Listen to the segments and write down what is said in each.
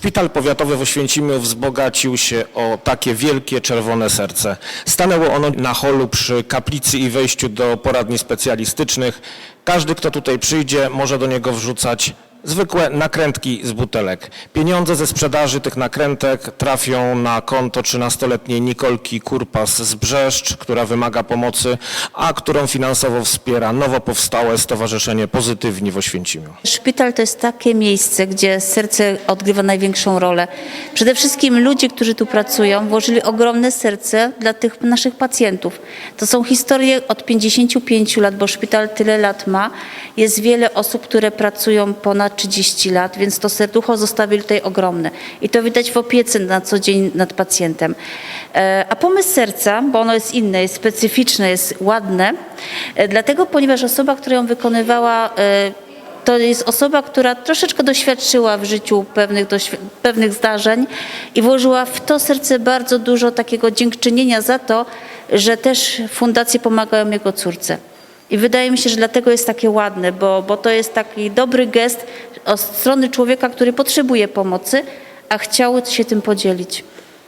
Szpital powiatowy w Oświęcimiu wzbogacił się o takie wielkie czerwone serce. Stanęło ono na holu przy kaplicy i wejściu do poradni specjalistycznych. Każdy, kto tutaj przyjdzie, może do niego wrzucać zwykłe nakrętki z butelek. Pieniądze ze sprzedaży tych nakrętek trafią na konto 13-letniej Nikolki Kurpas z Brzeszcz, która wymaga pomocy, a którą finansowo wspiera nowo powstałe Stowarzyszenie Pozytywni w Oświęcimiu. Szpital to jest takie miejsce, gdzie serce odgrywa największą rolę. Przede wszystkim ludzie, którzy tu pracują, włożyli ogromne serce dla tych naszych pacjentów. To są historie od 55 lat, bo szpital tyle lat ma. Jest wiele osób, które pracują ponad 30 lat, więc to serducho zostawili tutaj ogromne. I to widać w opiece na co dzień nad pacjentem. E, A pomysł serca, bo ono jest inne, jest specyficzne, jest ładne, e, dlatego ponieważ osoba, która ją wykonywała, e, to jest osoba, która troszeczkę doświadczyła w życiu pewnych, pewnych zdarzeń i włożyła w to serce bardzo dużo takiego dziękczynienia za to, że też fundacje pomagają jego córce. I wydaje mi się, że dlatego jest takie ładne, bo, bo to jest taki dobry gest od strony człowieka, który potrzebuje pomocy, a chciał się tym podzielić.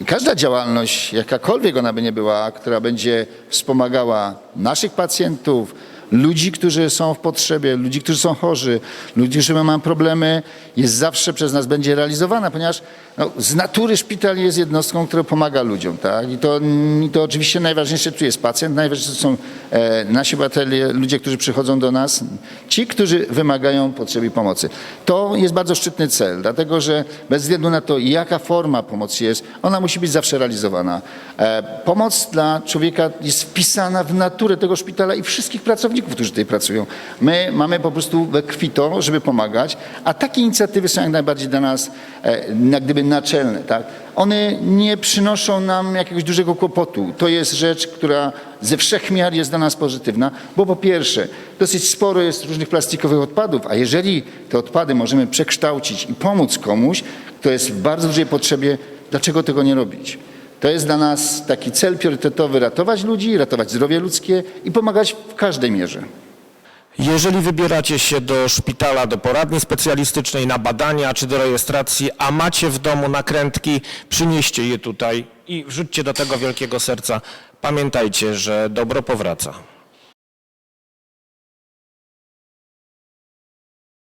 Każda działalność, jakakolwiek ona by nie była, która będzie wspomagała naszych pacjentów, ludzi, którzy są w potrzebie, ludzi, którzy są chorzy, ludzi, którzy mają problemy, jest zawsze przez nas będzie realizowana, ponieważ no, z natury szpital jest jednostką, która pomaga ludziom. Tak? I, to, I to oczywiście najważniejsze tu jest pacjent, najważniejsze są e, nasi obywatele, ludzie, którzy przychodzą do nas, ci, którzy wymagają potrzeby pomocy. To jest bardzo szczytny cel, dlatego że bez względu na to, jaka forma pomocy jest, ona musi być zawsze realizowana. E, pomoc dla człowieka jest wpisana w naturę tego szpitala i wszystkich pracowników, którzy tutaj pracują. My mamy po prostu we krwi to, żeby pomagać, a takie inicjatywy są jak najbardziej dla nas e, jak gdyby naczelne. Tak? One nie przynoszą nam jakiegoś dużego kłopotu. To jest rzecz, która ze wszechmiar jest dla nas pozytywna, bo po pierwsze, dosyć sporo jest różnych plastikowych odpadów, a jeżeli te odpady możemy przekształcić i pomóc komuś, kto jest w bardzo dużej potrzebie, dlaczego tego nie robić? To jest dla nas taki cel priorytetowy ratować ludzi, ratować zdrowie ludzkie i pomagać w każdej mierze. Jeżeli wybieracie się do szpitala, do poradni specjalistycznej na badania czy do rejestracji, a macie w domu nakrętki, przynieście je tutaj i wrzućcie do tego wielkiego serca. Pamiętajcie, że dobro powraca.